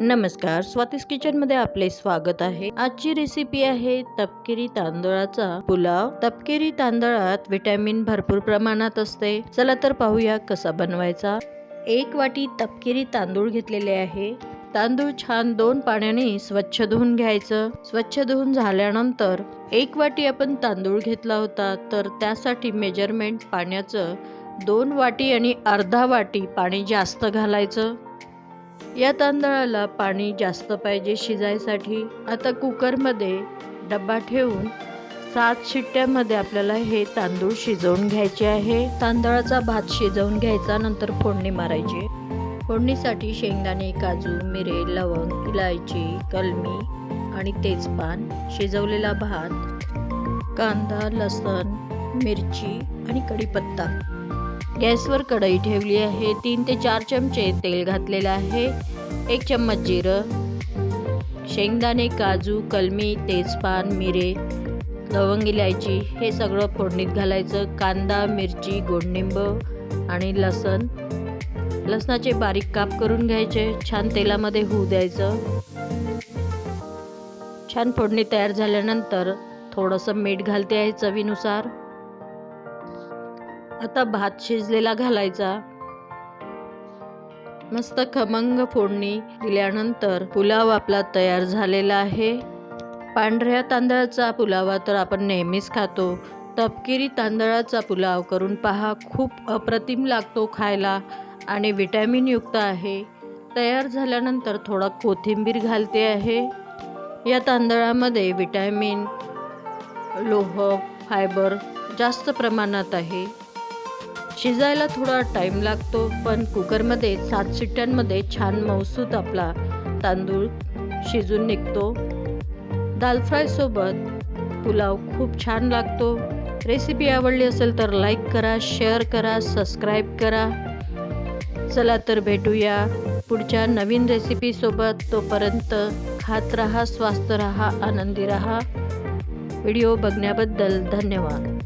नमस्कार स्वातीस किचनमध्ये आपले स्वागत आहे. आजची रेसिपी आहे तपकिरी तांदळाचा पुलाव. तपकिरी तांदळात व्हिटॅमिन भरपूर प्रमाणात असते. चला तर पाहूया कसा बनवायचा. एक वाटी तपकिरी तांदूळ घेतलेले आहे. तांदूळ छान दोन पाण्याने स्वच्छ धुवून घ्यायचं. स्वच्छ धुवून झाल्यानंतर एक वाटी आपण तांदूळ घेतला होता. तर त्यासाठी मेजरमेंट पाण्याचं दोन वाटी आणि अर्धा वाटी पाणी जास्त घालायचं. या तांदळाला पाणी जास्त पाहिजे शिजायसाठी. आता कुकरमध्ये डब्बा ठेवून सात शिट्ट्यामध्ये आपल्याला हे तांदूळ शिजवून घ्यायचे आहे. तांदळाचा भात शिजवून घ्यायचा नंतर फोडणी मारायची. फोडणीसाठी शेंगदाणे काजू मिरे लवंग इलायची कलमी आणि तेजपान शिजवलेला भात कांदा लसण मिरची आणि कढीपत्ता. गॅसवर कढई ठेवली आहे. तीन ते चार चमचे तेल घातलेलं आहे. एक चम्मच जिरं शेंगदाणे काजू कलमी तेजपान मिरे लवंग इलायची हे सगळं फोडणीत घालायचं. कांदा मिरची गोडनिंब आणि लसण. लसणाचे बारीक काप करून घ्यायचे. छान तेलामध्ये होऊ द्यायचं. छान फोडणी तयार झाल्यानंतर थोडंसं मीठ घालते आहे चवीनुसार. आता भात शिजलेला घालायचा. मस्त खमंग फोडणी दिल्यानंतर पुलाव आपला तयार झालेला आहे. पांढऱ्या तांदळाचा पुलावा तर आपण नेहमीच खातो. तपकिरी तांदळाचा पुलाव करून पहा खूप अप्रतिम लागतो खायला आणि विटॅमिनयुक्त आहे. तयार झाल्यानंतर थोडा कोथिंबीर घालते आहे. या तांदळामध्ये विटॅमिन लोह फायबर जास्त प्रमाणात आहे. शिजायला थोडा टाईम लागतो पण कुकरमध्ये सात शिट्ट्यांमध्ये छान मौसूत आपला तांदूळ शिजून निघतो. दाल फ्रायसोबत पुलाव खूप छान लागतो. रेसिपी आवडली असेल तर लाईक करा शेअर करा सबस्क्राईब करा. चला तर भेटूया पुढच्या नवीन रेसिपीसोबत तोपर्यंत खात रहा स्वास्थ रहा आनंदी रहा. व्हिडिओ बघण्याबद्दल धन्यवाद.